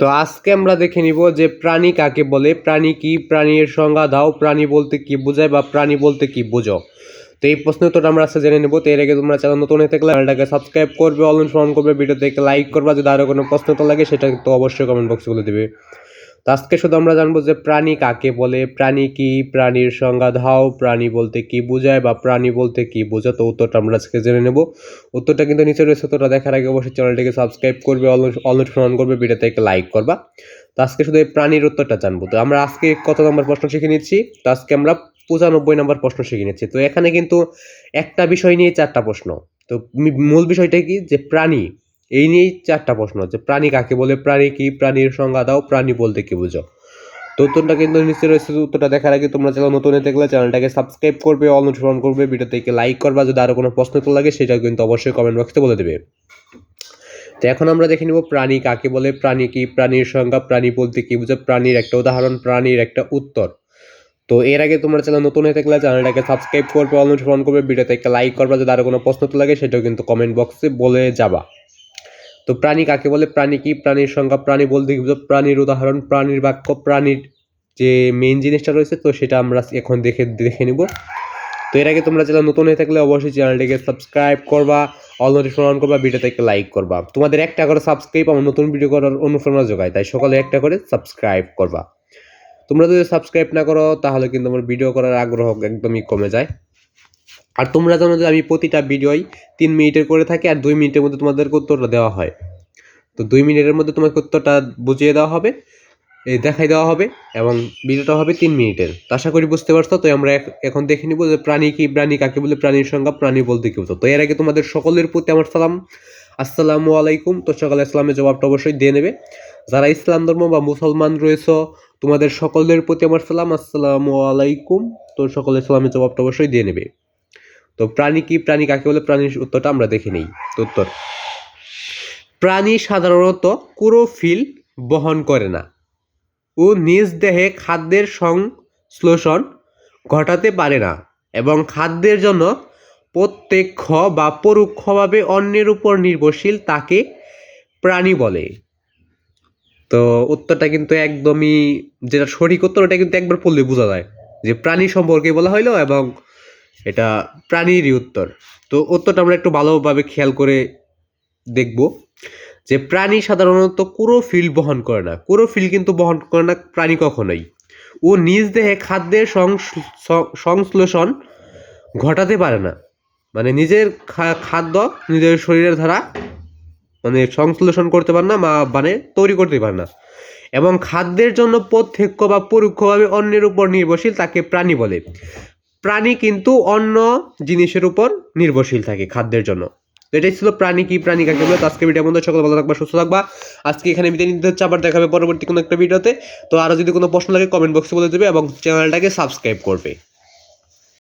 তো আজকে আমরা দেখে নিব যে প্রাণী কাকে বলে, প্রাণী কি, প্রাণীর সংজ্ঞা দাও, প্রাণী বলতে কি বোঝায় বা প্রাণী বলতে কি বোঝো। তো এই প্রশ্ন উত্তরটা আমরা আজকে জেনে নেব। তো এর আগে তোমরা চ্যানেল নতুন হয়ে থাকলে চ্যানেলটাকে সাবস্ক্রাইব করবে অল ইনফর্ম করবে ভিডিওতে লাইক করবা যদি আরও কোনো প্রশ্ন তো লাগে সেটা তো অবশ্যই কমেন্ট বক্সে বলে দেবে। তো আজকে শুধু আমরা জানব যে প্রাণী কাকে বলে, প্রাণী কি, প্রাণীর সংজ্ঞা ধাও প্রাণী বলতে কি বোঝায় বা প্রাণী বলতে কি বোঝো তো উত্তরটা আমরা আজকে জেনে নেব। উত্তরটা কিন্তু নিচে রয়েছে, উত্তরটা দেখার আগে অবশ্যই চ্যানেলটিকে সাবস্ক্রাইব করবে নোটিফিকেশন করবে, ভিডিওতে একটা লাইক করবা। তো আজকে শুধু এই প্রাণীর উত্তরটা জানব। তো আমরা আজকে কত নম্বর প্রশ্ন শিখে নিচ্ছি? তো আজকে আমরা পঁচানব্বই নম্বর প্রশ্ন শিখে নিচ্ছি। তো এখানে কিন্তু একটা বিষয় নিয়ে চারটা প্রশ্ন। তো মূল বিষয়টা কি? যে প্রাণী এই নিয়েই চারটা প্রশ্ন যে প্রাণী কাকে বলে? প্রাণী কি? প্রাণীর সংজ্ঞা দাও, প্রাণী বলতে কি বুঝো? তো উত্তরটা কিন্তু নিশ্চয় রয়েছে, উত্তরটা দেখার আগে তোমরা চ্যানেল নতুন থাকলে চ্যানেলটাকে সাবস্ক্রাইব করবে, অল নোটিফিকেশন করবে, ভিডিওতে লাইক করবা যদি আরও কোনো প্রশ্ন তো লাগে সেটা কিন্তু অবশ্যই কমেন্ট বক্সে বলে দেবে। তো এখন আমরা দেখে নিব প্রাণী কাকে বলে, প্রাণী কি? প্রাণীর সংজ্ঞা, প্রাণী বলতে কি বুঝে? প্রাণীর একটা উদাহরণ, প্রাণীর একটা উত্তর। তো এর আগে তোমরা চ্যানেল নতুন হয়ে থাকলে চ্যানেলটাকে সাবস্ক্রাইব করবে, অল করবে, ভিডিওতে একটা লাইক করবা যদি আরও কোনো প্রশ্ন তো লাগে সেটাও কিন্তু কমেন্ট বক্সে বলে যাবা। তো প্রাণী কাকে বলে? প্রাণী কি? প্রাণীর সংজ্ঞা প্রাণী বলতে কি প্রাণীর উদাহরণ, প্রাণীর বাক্য, প্রাণীর যে মেইন জিনিসটা রয়েছে, তো সেটা আমরা এখন দেখে দেখে নিব। তো এর আগে তোমরা চ্যানেল নতুন হয়ে থাকলে অবশ্যই চ্যানেলটিকে সাবস্ক্রাইব করবা অল নোটিফিকেশন করবা ভিডিওতে একটা লাইক করবা। তোমাদের একটা করে সাবস্ক্রাইব আমার নতুন ভিডিও করার অনুপ্রেরণা যোগায়, তাই সকালে একটা করে সাবস্ক্রাইব করবা। তোমরা যদি সাবস্ক্রাইব না করো, তাহলে কিন্তু আমার ভিডিও করার আগ্রহ একদমই কমে যায়। আর তোমরা জানো যে আমি প্রতিটা ভিডিওই তিন মিনিটের করে থাকি আর দুই মিনিটের মধ্যে তোমাদেরকে উত্তরটা দেওয়া হয়। তো দুই মিনিটের মধ্যে তোমাকে উত্তরটা বুঝিয়ে দেওয়া হবে দেখাই দেওয়া হবে এবং ভিডিওটা হবে তিন মিনিটের। আশা করি বুঝতে পারছ, তো আমরা এখন দেখে নিব যে প্রাণী কি, প্রাণী কাকে বলে, প্রাণীর সংজ্ঞা, প্রাণী বলতে কি বুঝো তো এর আগে তোমাদের সকলের প্রতি আমার সালাম। আসসালামু আলাইকুম। তো সকালে ইসলামের জবাবটা অবশ্যই দিয়ে নেবে। যারা ইসলাম ধর্ম বা মুসলমান রয়েছে, তোমাদের সকলের প্রতি আমার সালাম। আসসালামু আলাইকুম। তো সকলে ইসলামের জবাবটা অবশ্যই দিয়ে নেবে। তো প্রাণী কি, প্রাণী কাকে বলে? প্রাণীর উত্তরটা আমরা দেখে নিই উত্তর। প্রাণী সাধারণত ক্লোরোফিল বহন করে না। ও নিজ দেহে খাদ্যের সংশ্লেষণ ঘটাতে পারে না এবং খাদ্যের জন্য প্রত্যক্ষ বা পরোক্ষভাবে অন্যের উপর নির্ভরশীল তাকে প্রাণী বলে। তো উত্তরটা কিন্তু একদমই, যেটা সঠিক উত্তর, ওটা কিন্তু একবার পড়লে বোঝা যায় যে প্রাণী সম্পর্কে বলা হইল এবং এটা প্রাণীরই উত্তর। তো উত্তরটা আমরা একটু ভালোভাবে খেয়াল করে দেখব যে প্রাণী সাধারণত ক্লোরোফিল বহন করে না। ক্লোরোফিল কিন্তু বহন করে না প্রাণী কখনোই। ও নিজ দেহে খাদ্যের সংশ- সংশ্লেষণ ঘটাতে পারে না। মানে নিজের খাদ্য নিজের শরীরের দ্বারা মানে সংশ্লেষণ করতে পারে না বা মানে তৈরি করতে পারে না। এবং খাদ্যের জন্য প্রত্যক্ষ বা পরোক্ষভাবে অন্যের উপর নির্ভরশীল তাকে প্রাণী বলে। প্রাণী কিন্তু অন্য জিনিসের উপর নির্ভরশীল থাকে খাদ্যের জন্য। এটাই ছিল প্রাণী কি প্রাণী কাকে বলে। তো আজকে ভিডিও মধ্যে সকল ভালো থাকবা, সুস্থ থাকবা। আজকে এখানে বিদায় নিতে হচ্ছে, আবার দেখাবে পরবর্তী কোনো একটা ভিডিওতে তো। আরও যদি কোনো প্রশ্ন লাগে কমেন্ট বক্সে বলে দেবে এবং চ্যানেলটাকে সাবস্ক্রাইব করবে।